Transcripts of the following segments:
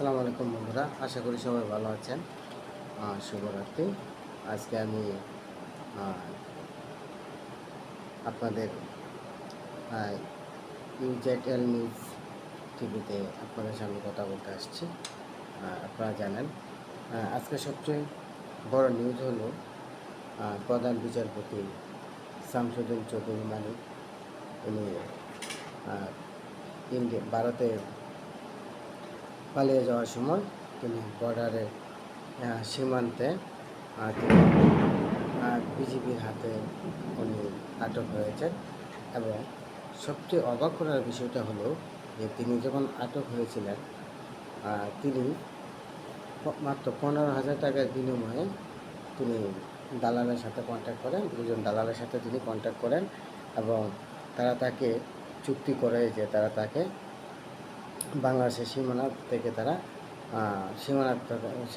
আসসালামু আলাইকুম বন্ধুরা আশা করি সবাই ভালো আছেন। শুভরাত্রি। আজকে আমি আপনাদের ইউজেটেল নিউজ টিভিতে আপনাদের সামনে কথা বলতে আসছি। আপনারা জানেন আজকে সবচেয়ে বড় নিউজ হলো প্রধান বিচারপতি শামসুদ্দিন চৌধুরী মালিক উনি আহ, ইন্ডিয়া ভারতে পালিয়ে যাওয়ার সময় তিনি বর্ডারে সীমান্তে তিনি বিজিবির হাতে উনি আটক হয়েছেন এবং সবচেয়ে অবাক করার বিষয়টা হলো যে তিনি যখন আটক হয়েছিলেন তিনি মাত্র পনেরো হাজার টাকার বিনিময়ে তিনি দালালের সাথে কন্ট্যাক্ট করেন, দুজন দালালের সাথে তিনি কন্ট্যাক্ট করেন এবং তারা তাকে চুক্তি করে যে তারা তাকে বাংলাদেশের সীমানা থেকে তারা সীমানা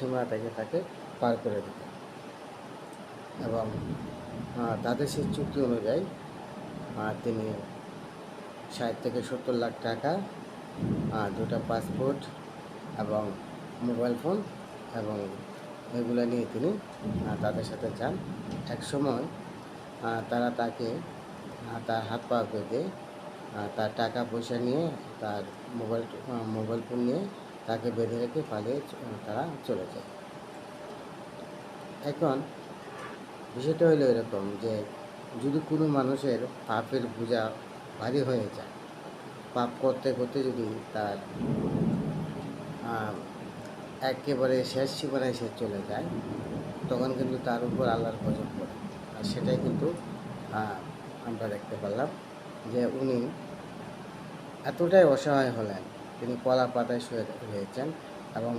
সীমানা থেকে তাকে পার করে দিত। এবং তাদের সেই চুক্তি অনুযায়ী তিনি ষাট থেকে সত্তর লাখ টাকা দুটো পাসপোর্ট এবং মোবাইল ফোন এবং এগুলো নিয়ে তিনি তাদের সাথে যান। এক সময় তারা তাকে তার হাত পা বেঁধে আহ, তার টাকা পয়সা নিয়ে, তার মোবাইল মোবাইল ফোন নিয়ে তাকে বেঁধে রেখে পালিয়ে তারা চলে যায়। এখন বিষয়টা হলো এরকম যে, যদি কোনো মানুষের পাপের বোঝা ভারী হয়ে যায়, পাপ করতে করতে যদি তার একেবারে শেষ সীমানায় সে চলে যায়, তখন কিন্তু তার উপর আল্লাহর গজব পড়ে। আর সেটাই কিন্তু আমরা দেখতে পারলাম। যে উনি এতটাই অসহায় হলেন, তিনি কলা পাতায় শুয়ে রয়েছেন এবং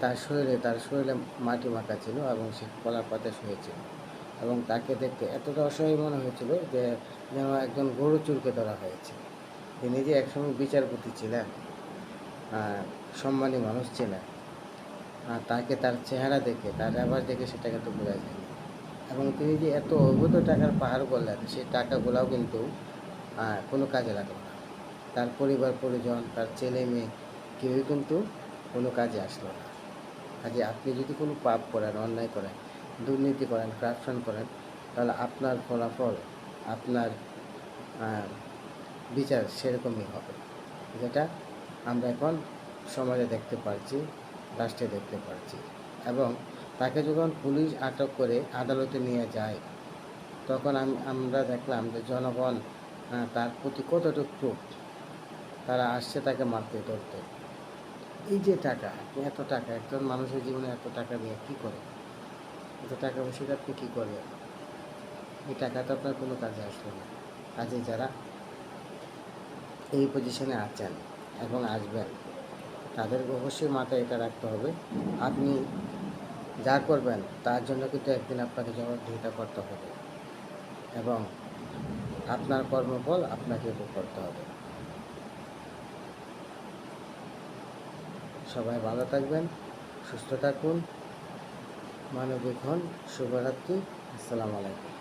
তার শরীরে তার শরীরে মাটি মাখা ছিল এবং সে কলা পাতায় শুয়েছিল এবং তাকে দেখতে এতটা অসহায় মনে হয়েছিল যে যেন একজন গরু চুরকে ধরা হয়েছে। তিনি যে একসময় বিচারপতি ছিলেন সম্মানী মানুষ ছিলেন তাকে তার চেহারা দেখে, তার ব্যবহার দেখে সেটাকে তো বোঝা যায় এবং তিনি যে এত অবৈধ টাকার পাহাড় করলেন সেই টাকাগুলোও কিন্তু আহ, কোনো কাজে লাগল না। তার পরিবার পরিজন তার ছেলে মেয়ে কেউই কিন্তু কোনো কাজে আসলো না। কাজে আপনি যদি কোনো পাপ করেন অন্যায় করেন দুর্নীতি করেন করাপশন করেন তাহলে আপনার ফলাফল আপনার বিচার সেরকমই হবে। যেটা আমরা এখন সমাজে দেখতে পাচ্ছি রাষ্ট্রে দেখতে পাচ্ছি এবং তাকে যখন পুলিশ আটক করে আদালতে নিয়ে যায় তখন আম- আমরা দেখলাম যে জনগণ তার প্রতি কতটুকু ক্ষোভ। তারা আসছে তাকে মারতে, ধরতে। এই যে টাকা এত টাকা, একজন মানুষের জীবনে এত টাকা নিয়ে কী করে? এত টাকা দিয়ে আপনি কী করে? এই টাকাটা আপনার কোনো কাজে আসলো না। কাজে যারা এই পজিশনে আছেন এবং আসবেন, তাদের অবশ্যই মাথায় এটা রাখতে হবে। আপনি যা করবেন, তার জন্য কিন্তু একদিন আপনাকে জবাবদিহিতা করতে হবে। এবং আপনার কর্মফল আপনাকে ভোগ করতে হবে। সবাই ভালো থাকবেন, সুস্থ থাকুন, মানবিক হন, শুভরাত্রি, আসসালামু আলাইকুম।